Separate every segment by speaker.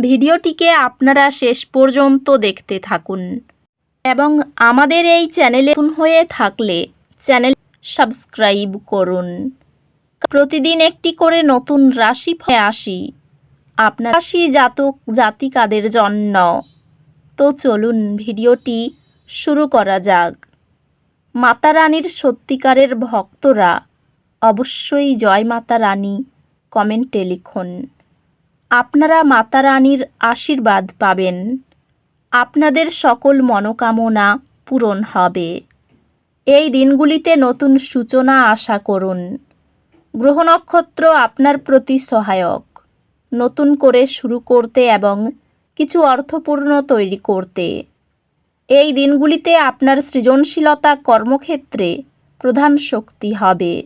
Speaker 1: ভিডিওটিকে আপনারা শেষ পর্যন্ত দেখতে থাকুন। এবং আমাদের এই চ্যানেলে নতুন হয়ে থাকলে চ্যানেল সাবস্ক্রাইব করুন। প্রতিদিন একটি করে নতুন রাশি আসি। আপনার রাশি জাতক, জাতিকাদের জন্য। তো চলুন ভিডিওটি শুরু করা যাক। মাতা রানীর সত্যিকারের ভক্তরা অবশ্যই জয় মাতা রানী কমেন্টে লিখুন। আপনারা মাতা রানীর আশীর্বাদ পাবেন। আপনাদের সকল মনোকামনা পূরণ হবে। এই দিনগুলিতে নতুন সূচনা আশা করুন। গ্রহ নক্ষত্র আপনার প্রতি সহায়ক। নতুন করে শুরু করতে এবং কিছু অর্থপূর্ণ তৈরি করতে। এই দিনগুলিতে আপনার সৃজনশীলতা কর্মক্ষেত্রে প্রধান শক্তি হবে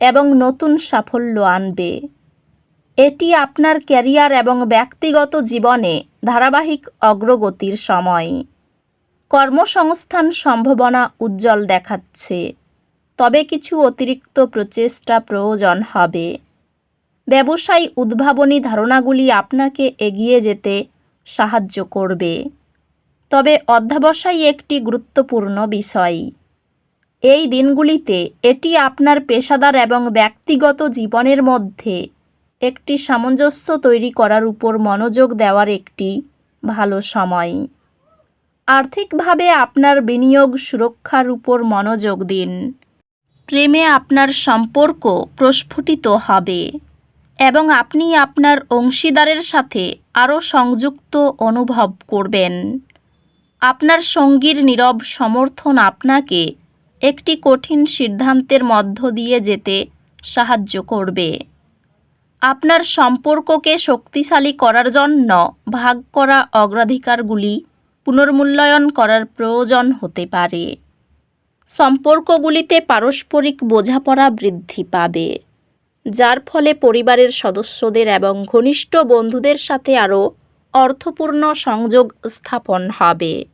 Speaker 1: এবং নতুন সাফল্য আনবে। এটি আপনার ক্যারিয়ার এবং ব্যক্তিগত জীবনে ধারাবাহিক অগ্রগতির সময়। কর্মসংস্থান সম্ভাবনা উজ্জ্বল দেখাচ্ছে। তবে কিছু অতিরিক্ত প্রচেষ্টা প্রয়োজন হবে। ব্যবসায়ী উদ্ভাবনী ধারণাগুলি আপনাকে এগিয়ে যেতে সাহায্য করবে। তবে অধ্যাবসায় একটি গুরুত্বপূর্ণ বিষয়। এই দিনগুলিতে এটি আপনার পেশাদার এবং ব্যক্তিগত জীবনের মধ্যে একটি সামঞ্জস্য তৈরি করার উপর মনোযোগ দেওয়ার একটি ভালো সময়। আর্থিকভাবে আপনার বিনিয়োগ সুরক্ষার উপর মনোযোগ দিন। প্রেমে আপনার সম্পর্ক প্রস্ফুটিত হবে এবং আপনি আপনার অংশীদারের সাথে আরও সংযুক্ত অনুভব করবেন। আপনার সঙ্গীর নীরব সমর্থন আপনাকে একটি কঠিন সিদ্ধান্তের মধ্য দিয়ে যেতে সাহায্য করবে। আপনার সম্পর্ককে শক্তিশালী করার জন্য ভাগ করা অগ্রাধিকারগুলি পুনর্মূল্যায়ন করার প্রয়োজন হতে পারে। সম্পর্কগুলিতে পারস্পরিক বোঝাপড়া বৃদ্ধি পাবে, যার ফলে পরিবারের সদস্যদের এবং ঘনিষ্ঠ বন্ধুদের সাথে আরও অর্থপূর্ণ সংযোগ স্থাপন হবে।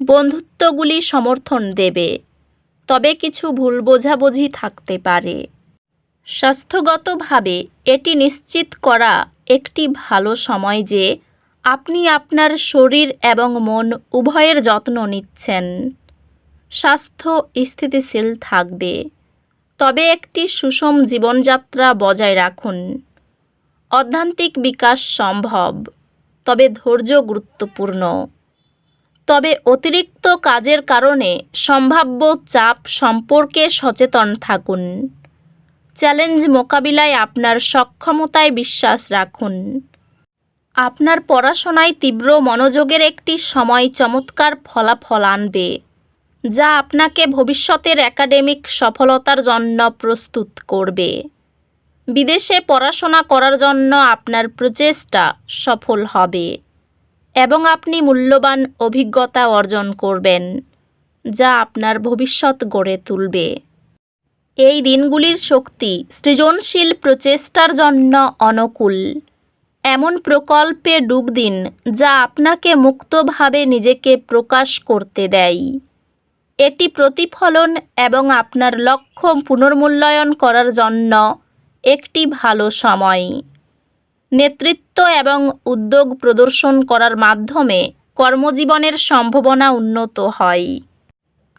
Speaker 1: বন্ধুত্বগুলি সমর্থন দেবে, তবে কিছু ভুল বোঝাবুঝি থাকতে পারে। স্বাস্থ্যগতভাবে এটি নিশ্চিত করা একটি ভালো সময় যে আপনি আপনার শরীর এবং মন উভয়ের যত্ন নিচ্ছেন। স্বাস্থ্য স্থিতিশীল থাকবে। তবে একটি সুষম জীবনযাত্রা বজায় রাখুন। অধ্যান্তিক বিকাশ সম্ভব, তবে ধৈর্য গুরুত্বপূর্ণ। তবে অতিরিক্ত কাজের কারণে সম্ভাব্য চাপ সম্পর্কে সচেতন থাকুন। চ্যালেঞ্জ মোকাবিলায় আপনার সক্ষমতায় বিশ্বাস রাখুন। আপনার পড়াশোনায় তীব্র মনোযোগের একটি সময় চমৎকার ফলাফল আনবে, যা আপনাকে ভবিষ্যতের একাডেমিক সফলতার জন্য প্রস্তুত করবে। বিদেশে পড়াশোনা করার জন্য আপনার প্রচেষ্টা সফল হবে এবং আপনি মূল্যবান অভিজ্ঞতা অর্জন করবেন, যা আপনার ভবিষ্যৎ গড়ে তুলবে। এই দিনগুলির শক্তি সৃজনশীল প্রচেষ্টার জন্য অনুকূল। এমন প্রকল্পে ডুব দিন যা আপনাকে মুক্তভাবে নিজেকে প্রকাশ করতে দেয়। এটি প্রতিফলন এবং আপনার লক্ষ্য পুনর্মূল্যায়ন করার জন্য একটি ভালো সময়। নেতৃত্ব এবং উদ্যোগ প্রদর্শন করার মাধ্যমে কর্মজীবনের সম্ভাবনা উন্নত হয়।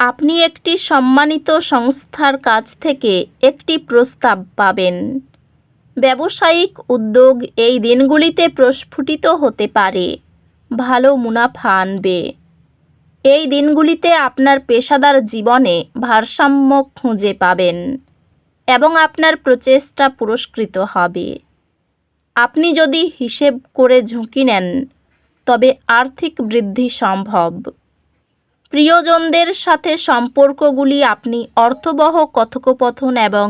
Speaker 1: আপনি একটি সম্মানিত সংস্থার কাছ থেকে একটি প্রস্তাব পাবেন। ব্যবসায়িক উদ্যোগ এই দিনগুলিতে প্রস্ফুটিত হতে পারে। ভালো মুনাফা আনবে। এই দিনগুলিতে আপনার পেশাদার জীবনে ভারসাম্য খুঁজে পাবেন এবং আপনার প্রচেষ্টা পুরস্কৃত হবে। আপনি যদি হিসেব করে ঝুঁকি নেন, তবে আর্থিক বৃদ্ধি সম্ভব। প্রিয়জনদের সাথে সম্পর্কগুলি আপনি অর্থবহ কথোপকথন এবং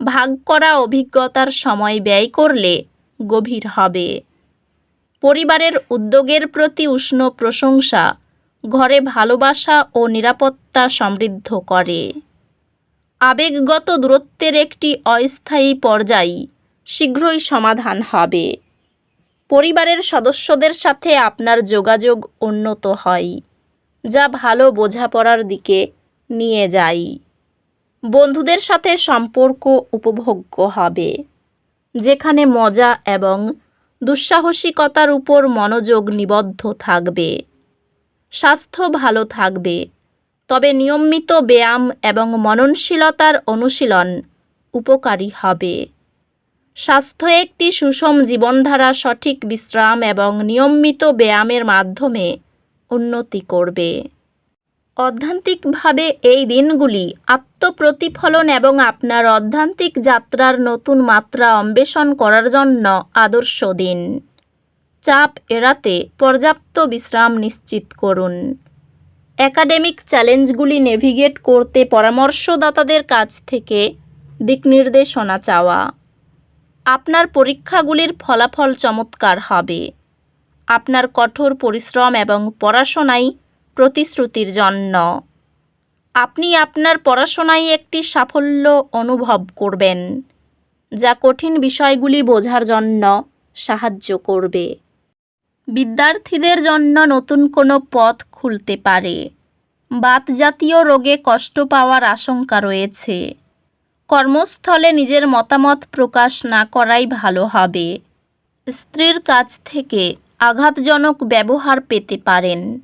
Speaker 1: ভাগ করা অভিজ্ঞতার সময় ব্যয় করলে গভীর হবে। পরিবারের উদ্যোগের প্রতি উষ্ণ প্রশংসা ঘরে ভালোবাসা ও নিরাপত্তা সমৃদ্ধ করে। আবেগগত দূরত্বের একটি অস্থায়ী পর্যায় শীঘ্রই সমাধান হবে। পরিবারের সদস্যদের সাথে আপনার যোগাযোগ উন্নত হয়। যা ভালো বোঝাপড়ার দিকে নিয়ে যাই। বন্ধুদের সাথে সম্পর্ক উপভোগ্য হবে। যেখানে মজা এবং দুঃসাহসিকতার উপর মনোযোগ নিবদ্ধ থাকবে। স্বাস্থ্য ভালো থাকবে। তবে নিয়মিত ব্যায়াম এবং মননশীলতার অনুশীলন উপকারী হবে। স্বাস্থ্য একটি সুষম জীবনধারা, সঠিক বিশ্রাম এবং নিয়মিত ব্যায়ামের মাধ্যমে উন্নতি করবে। অধ্যান্তিকভাবে এই দিনগুলি আত্মপ্রতিফলন এবং আপনার অধ্যান্তিক যাত্রার নতুন মাত্রা অন্বেষণ করার জন্য আদর্শ দিন। চাপ এড়াতে পর্যাপ্ত বিশ্রাম নিশ্চিত করুন। একাডেমিক চ্যালেঞ্জগুলি নেভিগেট করতে পরামর্শদাতাদের কাছ থেকে দিকনির্দেশনা চাওয়া। আপনার পরীক্ষাগুলির ফলাফল চমৎকার হবে। আপনার কঠোর পরিশ্রম এবং পড়াশোনায় প্রতিশ্রুতির জন্য। আপনি আপনার পড়াশোনায় একটি সাফল্য অনুভব করবেন, যা কঠিন বিষয়গুলি বোঝার জন্য সাহায্য করবে। বিদ্যার্থীদের জন্য নতুন কোনো পথ খুলতে পারে। বাত জাতীয় রোগে কষ্ট পাওয়ার আশঙ্কা রয়েছে। কর্মস্থলে নিজের মতামত প্রকাশ না করাই ভালো হবে। স্ত্রীর কাছ থেকে আঘাতজনক ব্যবহার পেতে পারেন।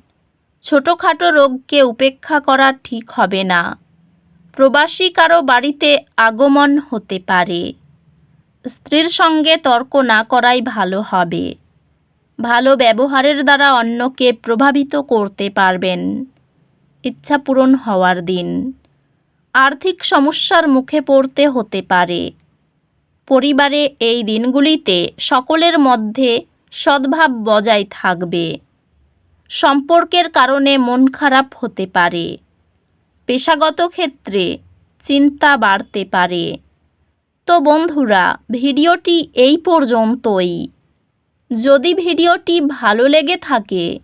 Speaker 1: ছোটোখাটো রোগকে উপেক্ষা করা ঠিক হবে না। প্রবাসী কারও বাড়িতে আগমন হতে পারে। স্ত্রীর সঙ্গে তর্ক না করাই ভালো হবে। ভালো ব্যবহারের দ্বারা অন্যকে প্রভাবিত করতে পারবেন। ইচ্ছা পূরণ হওয়ার দিন। আর্থিক সমস্যার মুখে পড়তে হতে পারে। পরিবারে এই দিনগুলিতে সকলের মধ্যে সদ্ভাব বজায় থাকবে। সম্পর্কের কারণে মন খারাপ হতে পারে। পেশাগত ক্ষেত্রে চিন্তা বাড়তে পারে। তো বন্ধুরা, ভিডিওটি এই পর্যন্তই। যদি ভিডিওটি ভালো লেগে থাকে,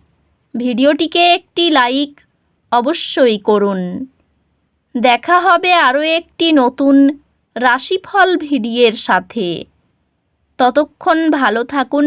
Speaker 1: ভিডিওটিকে একটি লাইক অবশ্যই করুন। দেখা হবে আরও একটি নতুন রাশিফল ভিডিওর সাথে। ততক্ষণ ভালো থাকুন